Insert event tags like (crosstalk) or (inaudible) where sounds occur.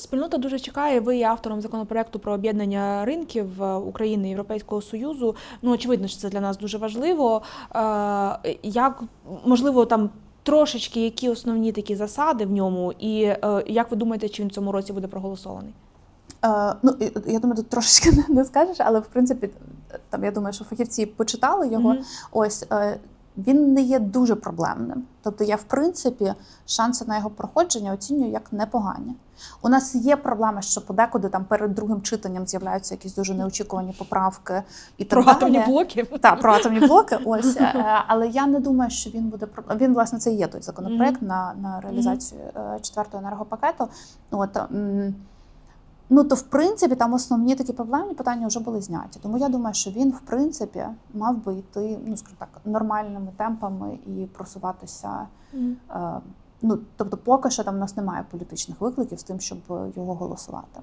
спільнота дуже чекає. Ви є автором законопроекту про об'єднання ринків е, України і Європейського Союзу. Ну очевидно, що це для нас дуже важливо. Е, Як можливо там. Трошечки які основні такі засади в ньому, і е, як ви думаєте, чи він в цьому році буде проголосований? Е, ну, я думаю, тут трошечки (laughs) не- скажеш, але в принципі, там я думаю, що фахівці почитали його. Мгм. Ось е, він не є дуже проблемним. Тобто, я в принципі шанси на його проходження оцінюю як непогані. У нас є проблема, що подекуди там перед другим читанням з'являються якісь дуже неочікувані поправки і так Про атомні далі. блоки? Так, про атомні блоки. Ось е, але я не думаю, що він буде Він власне це і є той законопроект на, на реалізацію е, четвертого енергопакету. От ну то в принципі там основні такі проблемні питання вже були зняті. Тому я думаю, що він в принципі мав би йти, ну скажімо так, нормальними темпами і просуватися. Mm. Е, Ну тобто, поки що там у нас немає політичних викликів з тим, щоб його голосувати.